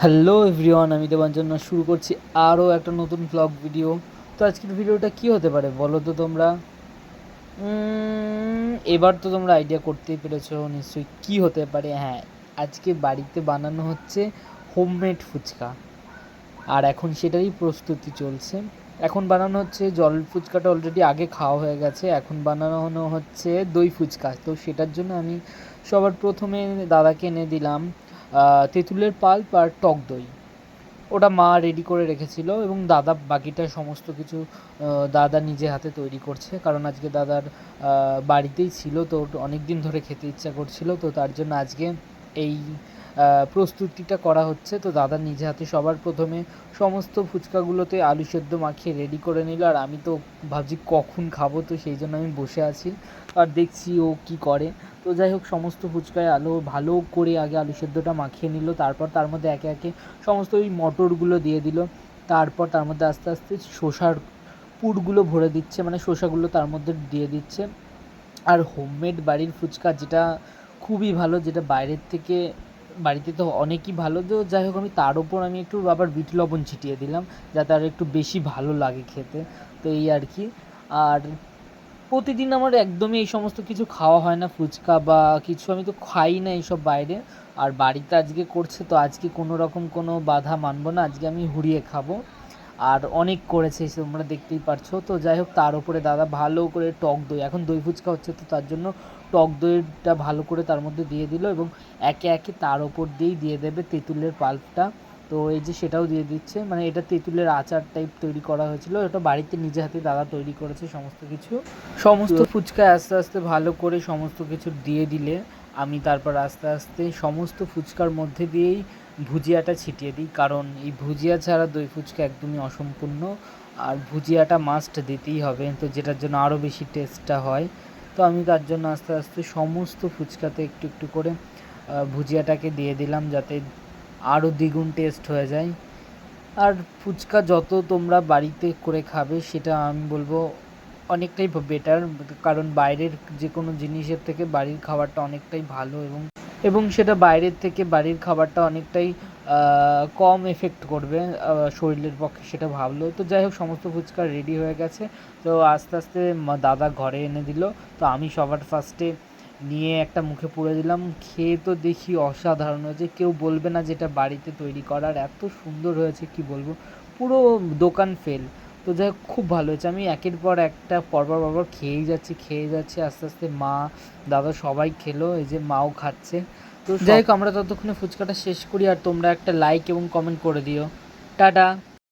Hello everyone, আমি দেবাঞ্জন শুরু করছি আরও একটা নতুন ব্লগ ভিডিও তো আজকের ভিডিওটা কি হতে পারে বলো তো তোমরা? এবার তো তোমরা আইডিয়া করতেই পেরেছ নিশ্চয়ই কি হতে পারে। হ্যাঁ আজকে বাড়িতে বানানো হচ্ছে হোমমেড ফুচকা। আর এখন সেটারই প্রস্তুতি চলছে। এখন বানানো হচ্ছে জল ফুচকাটা অলরেডি আগে খাওয়া হয়ে গেছে। এখন বানানো হচ্ছে দই ফুচকা। তো সেটার জন্য আমি সবার প্রথমে দাদাকে এনে দিলাম। তেঁতুলের পাল্প আর টক দই। ওটা মা রেডি করে রেখেছিল এবং দাদা বাকিটা সমস্ত কিছু দাদা নিজে হাতে তৈরি করছে। কারণ আজকে দাদার বাড়িতেই ছিল, তো অনেক দিন ধরে খেতে ইচ্ছা করছিল, তো তার জন্য আজকে এই প্রস্তুতিটা করা হচ্ছে। তো দাদা নিজে হাতে সবার প্রথমে সমস্ত ফুচকাগুলোতে আলু সেদ্ধ মাখিয়ে রেডি করে নিল। আর আমি তো ভাবছি কখন খাব, তো সেই জন্য আমি বসে আছি। আর দেখছি ও কি করে। তো যাই হোক, সমস্ত ফুচকায় আলু ভালো করে আগে আলু সেদ্ধটা মাখিয়ে নিল। তারপর তার মধ্যে একে একে সমস্ত ওই মটরগুলো দিয়ে দিল। তারপর তার মধ্যে আস্তে আস্তে শসার পুরগুলো ভরে দিচ্ছে। মানে শসাগুলো তার মধ্যে দিয়ে দিচ্ছে। আর হোমমেড বাড়ির ফুচকা যেটা খুবই ভালো, যেটা বাইরের থেকে, বাড়িতে তো অনেকই ভালো। তো যাই হোক, আমি তার ওপর আমি একটু আবার বিট লবণ ছিটিয়ে দিলাম, যাতে আর একটু বেশি ভালো লাগে খেতে। তো এই আর কি। আর প্রতিদিন আমার একদমই এই সমস্ত কিছু খাওয়া হয় না, ফুচকা বা কিছু আমি তো খাই না এইসব বাইরে। আর বাড়িতে আজকে করছে, তো আজকে কোনো রকম কোনো বাধা মানবো না, আজকে আমি হুড়িয়ে খাব। আর অনেক করেছে তোমরা দেখতেই পারছ। তো যাই হোক তার উপরে দাদা ভালো করে টক দই এখন দই ফুচকা হচ্ছে তো তার জন্য টক দইটা ভালো করে তার মধ্যে দিয়ে দিল এবং একে একে তার ওপর দিয়েই দিয়ে দেবে তেঁতুলের পাল্পটা। তো এই যে সেটাও দিয়ে দিচ্ছে মানে এটা তেঁতুলের আচার টাইপ তৈরি করা হয়েছিল এটা বাড়িতে নিজে হাতে দাদা তৈরি করেছে সমস্ত কিছু। সমস্ত ফুচকা আস্তে আস্তে ভালো করে সমস্ত কিছু দিয়ে দিলে আমি তারপর আস্তে আস্তে সমস্ত ফুচকার মধ্যে দিয়েই ভুজিয়াটা ছিটিয়ে দিই, কারণ এই ভুজিয়া ছাড়া দই ফুচকা একদমই অসম্পূর্ণ। আর ভুজিয়াটা মাস্ট দিতেই হবে, তো যেটার জন্য আরও বেশি টেস্টটা হয়। তো আমি তার জন্য আস্তে আস্তে সমস্ত ফুচকাতে একটু একটু করে ভুজিয়াটাকে দিয়ে দিলাম যাতে আরও দ্বিগুণ টেস্ট হয়ে যায়। আর ফুচকা যত তোমরা বাড়িতে করে খাবে, সেটা আমি বলব অনেকটাই বেটার কারণ বাইরের যে কোনো জিনিসের থেকে বাড়ির খাবারটা অনেকটাই ভালো এবং এবং সেটা বাইরের থেকে বাড়ির খাবারটা অনেকটাই কম এফেক্ট করবে শরীরের পক্ষে সেটা ভাবলো তো যাই হোক, সমস্ত ফুচকা রেডি হয়ে গেছে। তো আস্তে আস্তে দাদা ঘরে এনে দিল। তো আমি সবার ফার্স্টে নিয়ে একটা মুখে পুরে দিলাম। খেয়ে তো দেখি অসাধারণ হয়েছে। কেউ বলবে না যেটা বাড়িতে তৈরি করার। এত সুন্দর হয়েছে, কি বলব? পুরো দোকান ফেল তো যাই হোক খুব ভালো হয়েছে। আমি একের পর একটা পরপর পরপর খেয়েই যাচ্ছি খেয়ে যাচ্ছি আস্তে আস্তে মা দাদা সবাই খেলো এই যে মাও খাচ্ছে। তো যাই হোক আমরা ততক্ষণে ফুচকাটা শেষ করি আর তোমরা একটা লাইক এবং কমেন্ট করে দিও। টাটা!